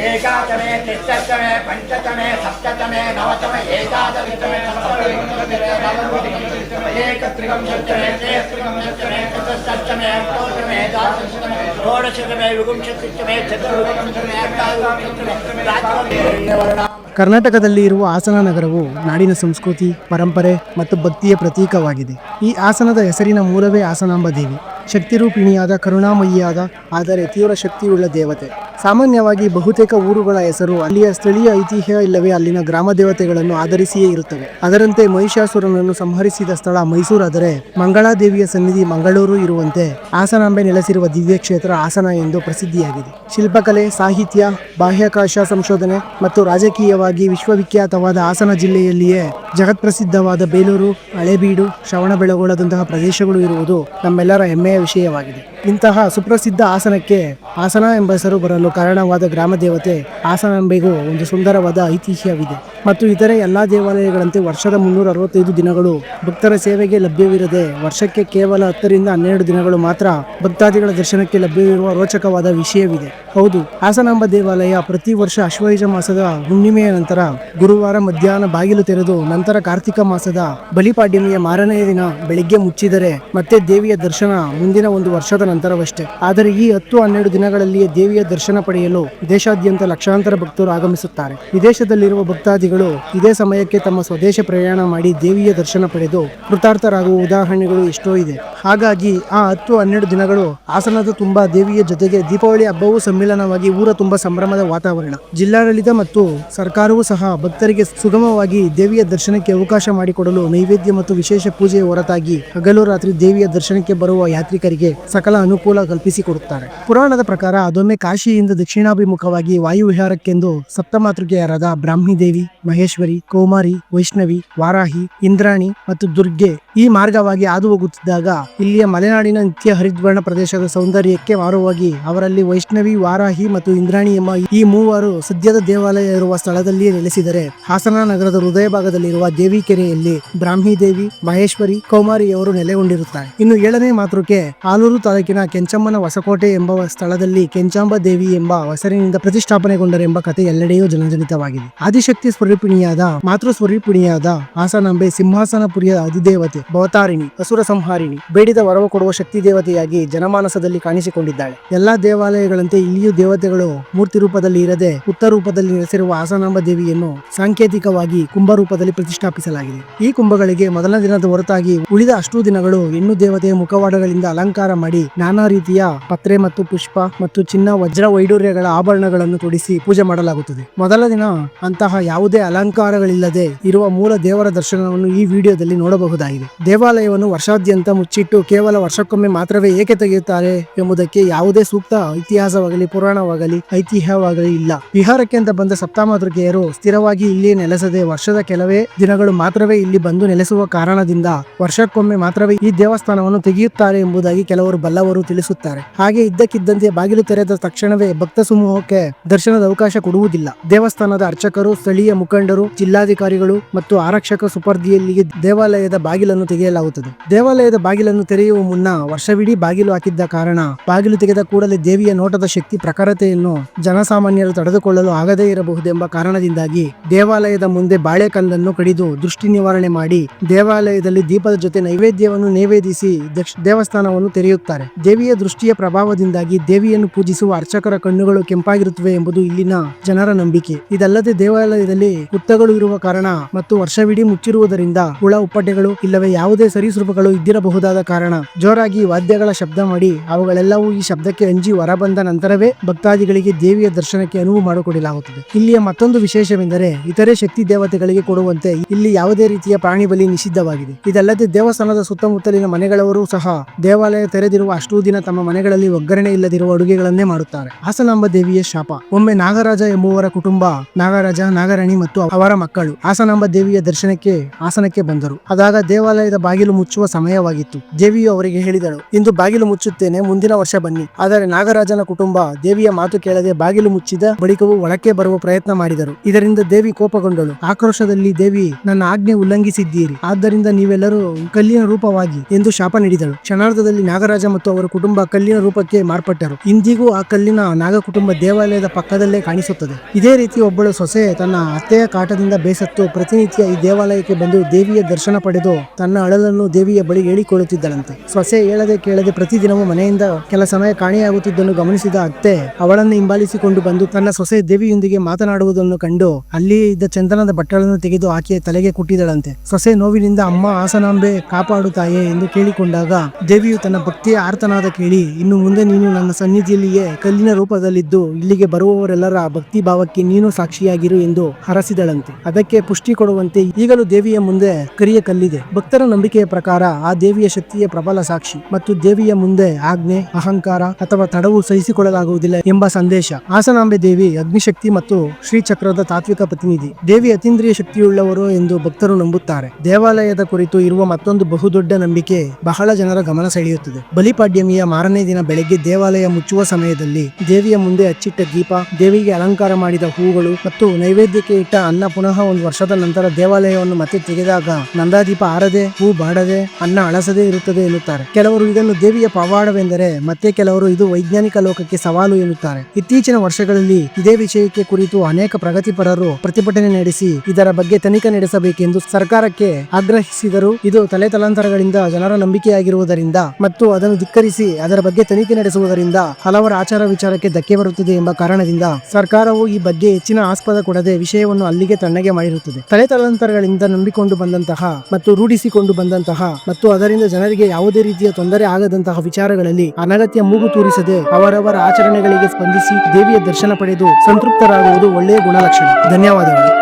ఏకాదమే తిష్టమే పంచతమే సప్తమే నవతమే ఏకాదశమే షోడశతమే విగుంశతమే చతుర్విగుంశతమే ಕರ್ನಾಟಕದಲ್ಲಿ ಇರುವ ಹಾಸನ ನಗರವು ನಾಡಿನ ಸಂಸ್ಕೃತಿ, ಪರಂಪರೆ ಮತ್ತು ಭಕ್ತಿಯ ಪ್ರತೀಕವಾಗಿದೆ. ಈ ಹಾಸನದ ಹೆಸರಿನ ಮೂಲವೇ ಹಾಸನಾಂಬ ದೇವಿ. ಶಕ್ತಿರೂಪಿಣಿಯಾದ, ಕರುಣಾಮಯಿಯಾದ, ಆದರೆ ತೀವ್ರ ಶಕ್ತಿಯುಳ್ಳ ದೇವತೆ. ಸಾಮಾನ್ಯವಾಗಿ ಬಹುತೇಕ ಊರುಗಳ ಹೆಸರು ಅಲ್ಲಿಯ ಸ್ಥಳೀಯ ಐತಿಹ್ಯ ಇಲ್ಲವೇ ಅಲ್ಲಿನ ಗ್ರಾಮ ದೇವತೆಗಳನ್ನು ಆಧರಿಸಿಯೇ ಇರುತ್ತವೆ. ಅದರಂತೆ ಮಹಿಷಾಸುರನನ್ನು ಸಂಹರಿಸಿದ ಸ್ಥಳ ಮೈಸೂರಾದರೆ ಮಂಗಳಾದೇವಿಯ ಸನ್ನಿಧಿ ಮಂಗಳೂರು ಇರುವಂತೆ ಆಸನಾಂಬೆ ನೆಲೆಸಿರುವ ದಿವ್ಯ ಕ್ಷೇತ್ರ ಆಸನ ಎಂದು ಪ್ರಸಿದ್ಧಿಯಾಗಿದೆ. ಶಿಲ್ಪಕಲೆ, ಸಾಹಿತ್ಯ, ಬಾಹ್ಯಾಕಾಶ ಸಂಶೋಧನೆ ಮತ್ತು ರಾಜಕೀಯ ವಿಶ್ವವಿಖ್ಯಾತವಾದ ಹಾಸನ ಜಿಲ್ಲೆಯಲ್ಲಿಯೇ ಜಗತ್ಪ್ರಸಿದ್ಧವಾದ ಬೇಲೂರು ಹಳೇಬೀಡು ಶ್ರವಣಬೆಳಗೊಳದಂತಹ ಪ್ರದೇಶಗಳು ಇರುವುದು ನಮ್ಮೆಲ್ಲರ ಹೆಮ್ಮೆಯ ವಿಷಯವಾಗಿದೆ. ಇಂತಹ ಸುಪ್ರಸಿದ್ಧ ಹಾಸನಕ್ಕೆ ಹಾಸನ ಎಂಬ ಹೆಸರು ಬರಲು ಕಾರಣವಾದ ಗ್ರಾಮ ದೇವತೆ ಹಾಸನಾಂಬೆಗೂ ಒಂದು ಸುಂದರವಾದ ಐತಿಹ್ಯವಿದೆ. ಮತ್ತು ಇತರೆ ಎಲ್ಲ ದೇವಾಲಯಗಳಂತೆ ವರ್ಷದ ಮುನ್ನೂರ ಅರವತ್ತೈದು ದಿನಗಳು ಭಕ್ತರ ಸೇವೆಗೆ ಲಭ್ಯವಿರದೆ ವರ್ಷಕ್ಕೆ ಕೇವಲ ಹತ್ತರಿಂದ ಹನ್ನೆರಡು ದಿನಗಳು ಮಾತ್ರ ಭಕ್ತಾದಿಗಳ ದರ್ಶನಕ್ಕೆ ಲಭ್ಯವಿರುವ ರೋಚಕವಾದ ವಿಷಯವಿದೆ. ಹೌದು ಹಾಸನಾಂಬ ದೇವಾಲಯ ಪ್ರತಿ ವರ್ಷ ಅಶ್ವಯುಜ ಮಾಸದ ಹುಣ್ಣಿಮೆಯ ನಂತರ ಗುರುವಾರ ಮಧ್ಯಾಹ್ನ ಬಾಗಿಲು ತೆರೆದು ನಂತರ ಕಾರ್ತಿಕ ಮಾಸದ ಬಲಿಪಾಡ್ಯಮಿಯ ಮಾರನೆಯ ದಿನ ಬೆಳಿಗ್ಗೆ ಮುಚ್ಚಿದರೆ ಮತ್ತೆ ದೇವಿಯ ದರ್ಶನ ಮುಂದಿನ ಒಂದು ವರ್ಷದ ನಂತರವಷ್ಟೇ. ಆದರೆ ಈ ಹತ್ತು ಹನ್ನೆರಡು ದಿನಗಳಲ್ಲಿಯೇ ದೇವಿಯ ದರ್ಶನ ಪಡೆಯಲು ದೇಶಾದ್ಯಂತ ಲಕ್ಷಾಂತರ ಭಕ್ತರು ಆಗಮಿಸುತ್ತಾರೆ. ವಿದೇಶದಲ್ಲಿರುವ ಭಕ್ತಾದಿಗಳು ಇದೇ ಸಮಯಕ್ಕೆ ತಮ್ಮ ಸ್ವದೇಶ ಪ್ರಯಾಣ ಮಾಡಿ ದೇವಿಯ ದರ್ಶನ ಪಡೆದು ಕೃತಾರ್ಥರಾಗುವ ಉದಾಹರಣೆಗಳು ಎಷ್ಟೋ ಇದೆ. ಹಾಗಾಗಿ ಆ ಹತ್ತು ಹನ್ನೆರಡು ದಿನಗಳು ಹಾಸನದ ತುಂಬಾ ದೇವಿಯ ಜೊತೆಗೆ ದೀಪಾವಳಿ ಹಬ್ಬವೂ ಸಮ್ಮಿಲನವಾಗಿ ಊರ ತುಂಬಾ ಸಂಭ್ರಮದ ವಾತಾವರಣ. ಜಿಲ್ಲಾಡಳಿತ ಮತ್ತು ಸರ್ಕಾರವೂ ಸಹ ಭಕ್ತರಿಗೆ ಸುಗಮವಾಗಿ ದೇವಿಯ ದರ್ಶನಕ್ಕೆ ಅವಕಾಶ ಮಾಡಿಕೊಡಲು ನೈವೇದ್ಯ ಮತ್ತು ವಿಶೇಷ ಪೂಜೆಯ ಹೊರತಾಗಿ ಹಗಲು ರಾತ್ರಿ ದೇವಿಯ ದರ್ಶನಕ್ಕೆ ಬರುವ ಯಾತ್ರಿಕರಿಗೆ ಸಕಲ ಅನುಕೂಲ ಕಲ್ಪಿಸಿಕೊಡುತ್ತಾರೆ. ಪುರಾಣದ ಪ್ರಕಾರ ಅದೊಮ್ಮೆ ಕಾಶಿಯಿಂದ ದಕ್ಷಿಣಾಭಿಮುಖವಾಗಿ ವಾಯುವಿಹಾರಕ್ಕೆಂದು ಸಪ್ತಮಾತೃಕೆಯರಾದ ಬ್ರಾಹ್ಮಿ ದೇವಿ ಮಹೇಶ್ವರಿ, ಕೌಮಾರಿ, ವೈಷ್ಣವಿ, ವಾರಾಹಿ, ಇಂದ್ರಾಣಿ ಮತ್ತು ದುರ್ಗೆ ಈ ಮಾರ್ಗವಾಗಿ ಹಾದು ಹೋಗುತ್ತಿದ್ದಾಗ ಇಲ್ಲಿಯ ಮಲೆನಾಡಿನ ನಿತ್ಯ ಹರಿದ್ವರ್ಣ ಪ್ರದೇಶದ ಸೌಂದರ್ಯಕ್ಕೆ ಮಾರುವಾಗಿ ಅವರಲ್ಲಿ ವೈಷ್ಣವಿ, ವಾರಾಹಿ ಮತ್ತು ಇಂದ್ರಾಣಿ ಎಂಬ ಈ ಮೂವರು ಸದ್ಯದ ದೇವಾಲಯ ಇರುವ ಸ್ಥಳದಲ್ಲಿಯೇ ನೆಲೆಸಿದರೆ ಹಾಸನ ನಗರದ ಹೃದಯ ಭಾಗದಲ್ಲಿರುವ ದೇವಿ ಕೆರೆಯಲ್ಲಿ ಬ್ರಾಹ್ಮಿ ದೇವಿ ಮಹೇಶ್ವರಿ, ಕೌಮಾರಿಯವರು ನೆಲೆಗೊಂಡಿರುತ್ತಾರೆ. ಇನ್ನು ಏಳನೇ ಮಾತೃಕೆ ಆಲೂರು ತಾಲೂಕಿನ ಕೆಂಚಮ್ಮನ ಹೊಸಕೋಟೆ ಎಂಬ ಸ್ಥಳದಲ್ಲಿ ಕೆಂಚಾಂಬ ದೇವಿ ಎಂಬ ಹೆಸರಿನಿಂದ ಪ್ರತಿಷ್ಠಾಪನೆಗೊಂಡರೆಂಬ ಕಥೆ ಎಲ್ಲೆಡೆಯೂ ಜನಜನಿತವಾಗಿದೆ ಆದಿಶಕ್ತಿ ಸ್ವರೂಪಿಣಿಯಾದ, ಮಾತೃ ಸ್ವರೂಪಿಣಿಯಾದ ಹಾಸನಾಂಬೆ ಸಿಂಹಾಸನಪುರಿಯ ಅಧಿದೇವತೆ ಭವತಾರಿಣಿ, ಅಸುರ ಸಂಹಾರಿಣಿ, ಬೇಡಿದ ವರವ ಕೊಡುವ ಶಕ್ತಿ ದೇವತೆಯಾಗಿ ಜನಮಾನಸದಲ್ಲಿ ಕಾಣಿಸಿಕೊಂಡಿದ್ದಾಳೆ. ಎಲ್ಲಾ ದೇವಾಲಯಗಳಂತೆ ಇಲ್ಲಿಯೂ ದೇವತೆಗಳು ಮೂರ್ತಿ ರೂಪದಲ್ಲಿ ಇರದೆ ಉತ್ತರ ರೂಪದಲ್ಲಿ ನೆಲೆಸಿರುವ ಹಾಸನಾಂಬ ದೇವಿಯನ್ನು ಸಾಂಕೇತಿಕವಾಗಿ ಕುಂಭ ರೂಪದಲ್ಲಿ ಪ್ರತಿಷ್ಠಾಪಿಸಲಾಗಿದೆ. ಈ ಕುಂಭಗಳಿಗೆ ಮೊದಲ ದಿನದ ಹೊರತಾಗಿ ಉಳಿದ ಅಷ್ಟೂ ದಿನಗಳು ಹೆಣ್ಣು ದೇವತೆಯ ಮುಖವಾಡಗಳಿಂದ ಅಲಂಕಾರ ಮಾಡಿ ನಾನಾ ರೀತಿಯ ಪತ್ರೆ ಮತ್ತು ಪುಷ್ಪ ಮತ್ತು ಚಿನ್ನ, ವಜ್ರ ವೈಡೂರ್ಯಗಳ ಆಭರಣಗಳನ್ನು ತೊಡಿಸಿ ಪೂಜೆ ಮಾಡಲಾಗುತ್ತದೆ. ಮೊದಲ ದಿನ ಅಂತಹ ಯಾವುದೇ ಅಲಂಕಾರಗಳಿಲ್ಲದೆ ಇರುವ ಮೂಲ ದೇವರ ದರ್ಶನವನ್ನು ಈ ವಿಡಿಯೋದಲ್ಲಿ ನೋಡಬಹುದಾಗಿದೆ. ದೇವಾಲಯವನ್ನು ವರ್ಷಾದ್ಯಂತ ಮುಚ್ಚಿಟ್ಟು ಕೇವಲ ವರ್ಷಕ್ಕೊಮ್ಮೆ ಮಾತ್ರವೇ ಏಕೆ ತೆಗೆಯುತ್ತಾರೆ ಎಂಬುದಕ್ಕೆ ಯಾವುದೇ ಸೂಕ್ತ ಇತಿಹಾಸವಾಗಲಿ, ಪುರಾಣವಾಗಲಿ, ಐತಿಹ್ಯವಾಗಲಿ ಇಲ್ಲ. ವಿಹಾರಕ್ಕೆ ಅಂತ ಬಂದ ಸಪ್ತಮಾತೃಕೆಯರು ಸ್ಥಿರವಾಗಿ ಇಲ್ಲಿ ನೆಲೆಸದೆ ವರ್ಷದ ಕೆಲವೇ ದಿನಗಳು ಮಾತ್ರವೇ ಇಲ್ಲಿ ಬಂದು ನೆಲೆಸುವ ಕಾರಣದಿಂದ ವರ್ಷಕ್ಕೊಮ್ಮೆ ಮಾತ್ರವೇ ಈ ದೇವಸ್ಥಾನವನ್ನು ತೆಗೆಯುತ್ತಾರೆ ಎಂಬುದಾಗಿ ಕೆಲವರು ಬಲ್ಲವರು ತಿಳಿಸುತ್ತಾರೆ. ಹಾಗೆ ಇದ್ದಕ್ಕಿದ್ದಂತೆ ಬಾಗಿಲು ತೆರೆದ ತಕ್ಷಣವೇ ಭಕ್ತ ಸಮೂಹಕ್ಕೆ ದರ್ಶನದ ಅವಕಾಶ ಕೊಡುವುದಿಲ್ಲ. ದೇವಸ್ಥಾನದ ಅರ್ಚಕರು, ಸ್ಥಳೀಯ ಮುಖಂಡರು, ಜಿಲ್ಲಾಧಿಕಾರಿಗಳು ಮತ್ತು ಆರಕ್ಷಕ ಸುಪರ್ದಿಯಲ್ಲಿ ದೇವಾಲಯದ ಬಾಗಿಲನ್ನು ತೆಗೆಯಲಾಗುತ್ತದೆ. ದೇವಾಲಯದ ಬಾಗಿಲನ್ನು ತೆರೆಯುವ ಮುನ್ನ ವರ್ಷವಿಡೀ ಬಾಗಿಲು ಹಾಕಿದ್ದ ಕಾರಣ ಬಾಗಿಲು ತೆಗೆದ ಕೂಡಲೇ ದೇವಿಯ ನೋಟದ ಶಕ್ತಿ ಪ್ರಖರತೆಯನ್ನು ಜನಸಾಮಾನ್ಯರು ತಡೆದುಕೊಳ್ಳಲು ಆಗದೇ ಇರಬಹುದೆಂಬ ಕಾರಣದಿಂದಾಗಿ ದೇವಾಲಯದ ಮುಂದೆ ಬಾಳೆಕಲ್ಲನ್ನು ಕಡಿದು ದೃಷ್ಟಿ ನಿವಾರಣೆ ಮಾಡಿ ದೇವಾಲಯದಲ್ಲಿ ದೀಪದ ಜೊತೆ ನೈವೇದ್ಯವನ್ನು ನೈವೇದಿಸಿ ದೇವಸ್ಥಾನವನ್ನು ತೆರೆಯುತ್ತಾರೆ. ದೇವಿಯ ದೃಷ್ಟಿಯ ಪ್ರಭಾವದಿಂದಾಗಿ ದೇವಿಯನ್ನು ಪೂಜಿಸುವ ಅರ್ಚಕರ ಕಣ್ಣುಗಳು ಕೆಂಪಾಗಿರುತ್ತವೆ ಎಂಬುದು ಇಲ್ಲಿನ ಜನರ ನಂಬಿಕೆ. ಇದಲ್ಲದೆ ದೇವಾಲಯದಲ್ಲಿ ಹುತ್ತಗಳು ಇರುವ ಕಾರಣ ಮತ್ತು ವರ್ಷವಿಡೀ ಮುಚ್ಚಿರುವುದರಿಂದ ಹುಳ, ಉಪ್ಪಟೆಗಳು ಇಲ್ಲವೇ ಯಾವುದೇ ಸರೀಸೃಪಗಳು ಇದ್ದಿರಬಹುದಾದ ಕಾರಣ ಜೋರಾಗಿ ವಾದ್ಯಗಳ ಶಬ್ದ ಮಾಡಿ ಅವುಗಳೆಲ್ಲವೂ ಈ ಶಬ್ದಕ್ಕೆ ಅಂಜಿ ಹೊರಬಂದ ನಂತರವೇ ಭಕ್ತಾದಿಗಳಿಗೆ ದೇವಿಯ ದರ್ಶನಕ್ಕೆ ಅನುವು ಮಾಡಿಕೊಡಲಾಗುತ್ತದೆ. ಇಲ್ಲಿಯ ಮತ್ತೊಂದು ವಿಶೇಷವೆಂದರೆ ಇತರೆ ಶಕ್ತಿ ದೇವತೆಗಳಿಗೆ ಕೊಡುವಂತೆ ಇಲ್ಲಿ ಯಾವುದೇ ರೀತಿಯ ಪ್ರಾಣಿ ಬಲಿ ನಿಷಿದ್ಧವಾಗಿದೆ. ಇದಲ್ಲದೆ ದೇವಸ್ಥಾನದ ಸುತ್ತಮುತ್ತಲಿನ ಮನೆಗಳವರು ಸಹ ದೇವಾಲಯ ತೆರೆದಿರುವ ಅಷ್ಟೂ ದಿನ ತಮ್ಮ ಮನೆಗಳಲ್ಲಿ ಒಗ್ಗರಣೆ ಇಲ್ಲದಿರುವ ಅಡುಗೆಗಳನ್ನೇ ಮಾಡುತ್ತಾರೆ. ಹಾಸನಾಂಬ ದೇವಿಯ ಶಾಪ. ಒಮ್ಮೆ ನಾಗರಾಜ ಎಂಬುವರ ಕುಟುಂಬ, ನಾಗರಾಜ, ನಾಗರಾಣಿ ಮತ್ತು ಅವರ ಮಕ್ಕಳು ಹಾಸನಾಂಬ ದೇವಿಯ ದರ್ಶನಕ್ಕೆ, ಹಾಸನಕ್ಕೆ ಬಂದರು. ಆದಾಗ ದೇವಾಲಯದ ಬಾಗಿಲು ಮುಚ್ಚುವ ಸಮಯವಾಗಿತ್ತು. ದೇವಿಯು ಅವರಿಗೆ ಹೇಳಿದಳು, ಇಂದು ಬಾಗಿಲು ಮುಚ್ಚುತ್ತೇನೆ, ಮುಂದಿನ ವರ್ಷ ಬನ್ನಿ. ಆದರೆ ನಾಗರಾಜನ ಕುಟುಂಬ ದೇವಿಯ ಮಾತು ಕೇಳದೆ ಬಾಗಿಲು ಮುಚ್ಚಿದ ಬಳಿಕವೂ ಒಳಕ್ಕೆ ಬರುವ ಪ್ರಯತ್ನ ಮಾಡಿದರು. ಇದರಿಂದ ದೇವಿ ಕೋಪಗೊಂಡಳು. ಆಕ್ರೋಶದಲ್ಲಿ, ದೇವಿ, ನನ್ನ ಆಜ್ಞೆ ಉಲ್ಲಂಘಿಸಿದ್ದೀರಿ. ಆದ್ದರಿಂದ ನೀವೆಲ್ಲರೂ ಕಲ್ಲಿನ ರೂಪವಾಗಿ ಎಂದು ಶಾಪ ನೀಡಿದಳು. ಕ್ಷಣಾರ್ಧದಲ್ಲಿ ನಾಗರಾಜ ಮತ್ತು ಅವರ ಕುಟುಂಬ ಕಲ್ಲಿನ ರೂಪಕ್ಕೆ ಮಾರ್ಪಟ್ಟರು. ಇಂದಿಗೂ ಆ ಕಲ್ಲಿನ ನಾಗ ಕುಟುಂಬ ದೇವಾಲಯದ ಪಕ್ಕದಲ್ಲೇ ಕಾಣಿಸುತ್ತದೆ. ಇದೇ ರೀತಿ ಒಬ್ಬಳು ಸೊಸೆ ತನ್ನ ಅತ್ತೆಯ ಕಾಟದಿಂದ ಬೇಸತ್ತು ಪ್ರತಿನಿತ್ಯ ಈ ದೇವಾಲಯಕ್ಕೆ ಬಂದು ದೇವಿಯ ದರ್ಶನ ಪಡೆದು ತನ್ನ ಅಳಲನ್ನು ದೇವಿಯ ಬಳಿ ಹೇಳಿಕೊಳ್ಳುತ್ತಿದ್ದಳಂತೆ. ಸೊಸೆ ಹೇಳದೆ ಕೇಳದೆ ಪ್ರತಿದಿನವೂ ಮನೆಯಿಂದ ಕೆಲ ಸಮಯ ಕಾಣೆಯಾಗುತ್ತಿದ್ದನ್ನು ಗಮನಿಸಿದ ಅತ್ತೆ ಅವಳನ್ನು ಹಿಂಬಾಲಿಸಿಕೊಂಡು ಬಂದು ತನ್ನ ಸೊಸೆ ದೇವಿಯೊಂದಿಗೆ ಮಾತನಾಡುವುದನ್ನು ಕಂಡು ಅಲ್ಲಿಯೇ ಇದ್ದ ಚಂದನದ ಬಟ್ಟಲನ್ನು ತೆಗೆದು ಆಕೆಯ ತಲೆಗೆ ಕುಟ್ಟಿದಳಂತೆ. ಸೊಸೆ ನೋವಿನಿಂದ ಅಮ್ಮ ಆಸನಾಂಬೆ ಕಾಪಾಡುತ್ತಾಯೇ ಎಂದು ಕೇಳಿಕೊಂಡಾಗ ದೇವಿಯು ತನ್ನ ಭಕ್ತಿಯ ಆರ್ತನಾದ ಕೇಳಿ, ಇನ್ನು ಮುಂದೆ ನೀನು ನನ್ನ ಸನ್ನಿಧಿಯಲ್ಲಿಯೇ ಕಲ್ಲಿನ ರೂಪದಲ್ಲಿದ್ದು, ಇಲ್ಲಿಗೆ ಬರುವವರೆಲ್ಲರ ಭಕ್ತಿ ಭಾವಕ್ಕೆ ನೀನು ಸಾಕ್ಷಿಯಾಗಿರು ಎಂದು ಹರಸಿದಳಂತೆ. ಅದಕ್ಕೆ ಪುಷ್ಟಿ ಕೊಡುವಂತೆ ಈಗಲೂ ದೇವಿಯ ಮುಂದೆ ಕರಿಯ ಕಲ್ಲಿದೆ. ಭಕ್ತರ ನಂಬಿಕೆಯ ಪ್ರಕಾರ ಆ ದೇವಿಯ ಶಕ್ತಿಯ ಪ್ರಬಲ ಸಾಕ್ಷಿ ಮತ್ತು ದೇವಿಯ ಮುಂದೆ ಆಜ್ಞೆ, ಅಹಂಕಾರ ಅಥವಾ ತಡವು ಸಹಿಸಿಕೊಳ್ಳಲಾಗುವುದಿಲ್ಲ ಎಂಬ ಸಂದೇಶ. ಆಸನಾಂಬೆ ದೇವಿ, ಅಗ್ನಿಶಕ್ತಿ ಮತ್ತು ಶ್ರೀಚಕ್ರದ ತಾತ್ವಿಕ ಪ್ರತಿನಿಧಿ. ದೇವಿ ಅತೀಂದ್ರಿಯ ಶಕ್ತಿಯುಳ್ಳವರು ಎಂದು ಭಕ್ತರು ನಂಬುತ್ತಾರೆ. ದೇವಾಲಯದ ಕುರಿತು ಇರುವ ಮತ್ತೊಂದು ಬಹುದೊಡ್ಡ ನಂಬಿಕೆ ಬಹಳ ಜನರ ಗಮನ ಸೆಳೆಯುತ್ತದೆ. ಬಲಿಪಾಡ್ಯಮಿಯ ಮಾರನೇ ದಿನ ಬೆಳಗ್ಗೆ ದೇವಾಲಯ ಮುಚ್ಚುವ ಸಮಯದಲ್ಲಿ ದೇವಿಯ ಮುಂದೆ ಹಚ್ಚಿಟ್ಟ ದೀಪ, ದೇವಿಗೆ ಅಲಂಕಾರ ಮಾಡಿದ ಹೂಗಳು ಮತ್ತು ನೈವೇದ್ಯಕ್ಕೆ ಇಟ್ಟ ಅನ್ನ ಪುನಃ ಒಂದು ವರ್ಷದ ನಂತರ ದೇವಾಲಯವನ್ನು ಮತ್ತೆ ತೆಗೆದಾಗ ನಂದಾದೀಪ ಆರದೆ, ಹೂ ಬಾಡದೆ, ಅನ್ನ ಅಳಸದೇ ಇರುತ್ತದೆ ಎನ್ನುತ್ತಾರೆ. ಕೆಲವರು ಇದನ್ನು ದೇವಿಯ ಪವಾಡವೆಂದರೆ ಮತ್ತೆ ಕೆಲವರು ಇದು ವೈಜ್ಞಾನಿಕ ಲೋಕಕ್ಕೆ ಸವಾಲು ಎನ್ನುತ್ತಾರೆ. ಇತ್ತೀಚಿನ ವರ್ಷಗಳಲ್ಲಿ ಇದೇ ವಿಷಯಕ್ಕೆ ಕುರಿತು ಅನೇಕ ಪ್ರಗತಿಪರರು ಪ್ರತಿಭಟನೆ ನಡೆಸಿ ಇದರ ಬಗ್ಗೆ ತನಿಖೆ ನಡೆಸಬೇಕೆಂದು ಸರ್ಕಾರಕ್ಕೆ ಆಗ್ರಹಿಸಿದರು. ಇದು ತಲೆ ತಲಾಂತರಗಳಿಂದ ಜನರ ನಂಬಿಕೆಯಾಗಿರುವುದರಿಂದ ಮತ್ತು ಅದನ್ನು ಧಿಕ್ಕರಿಸಿ ಅದರ ಬಗ್ಗೆ ತನಿಖೆ ನಡೆಸುವುದರಿಂದ ಹಲವರ ಆಚಾರ ವಿಚಾರಕ್ಕೆ ಧಕ್ಕೆ ಬರುತ್ತದೆ ಎಂಬ ಕಾರಣದಿಂದ ಸರ್ಕಾರವು ಈ ಬಗ್ಗೆ ಹೆಚ್ಚಿನ ಆಸ್ಪದ ಕೊಡದೆ ವಿಷಯವನ್ನು ಅಲ್ಲಿಗೆ ತಣ್ಣಗೆ ಮಾಡಿರುತ್ತದೆ. ತಲೆ ತಲಾಂತರಗಳಿಂದ ನಂಬಿಕೊಂಡು ಬಂದಂತಹ ಮತ್ತು ರೂಢಿಸಿಕೊಂಡು ಬಂದಂತಹ ಮತ್ತು ಅದರಿಂದ ಜನರಿಗೆ ಯಾವುದೇ ರೀತಿಯ ತೊಂದರೆ ಆಗದಂತಹ ವಿಚಾರಗಳಲ್ಲಿ ಅನಗತ್ಯ ಮೂಗು ತೂರಿಸದೆ ಅವರವರ ಆಚರಣೆಗಳಿಗೆ ಸ್ಪಂದಿಸಿ ದೇವಿಯ ದರ್ಶನ ಪಡೆದು ಸಂತೃಪ್ತರಾಗುವುದು ಒಳ್ಳೆಯ ಗುಣಲಕ್ಷಣ. ಧನ್ಯವಾದಗಳು.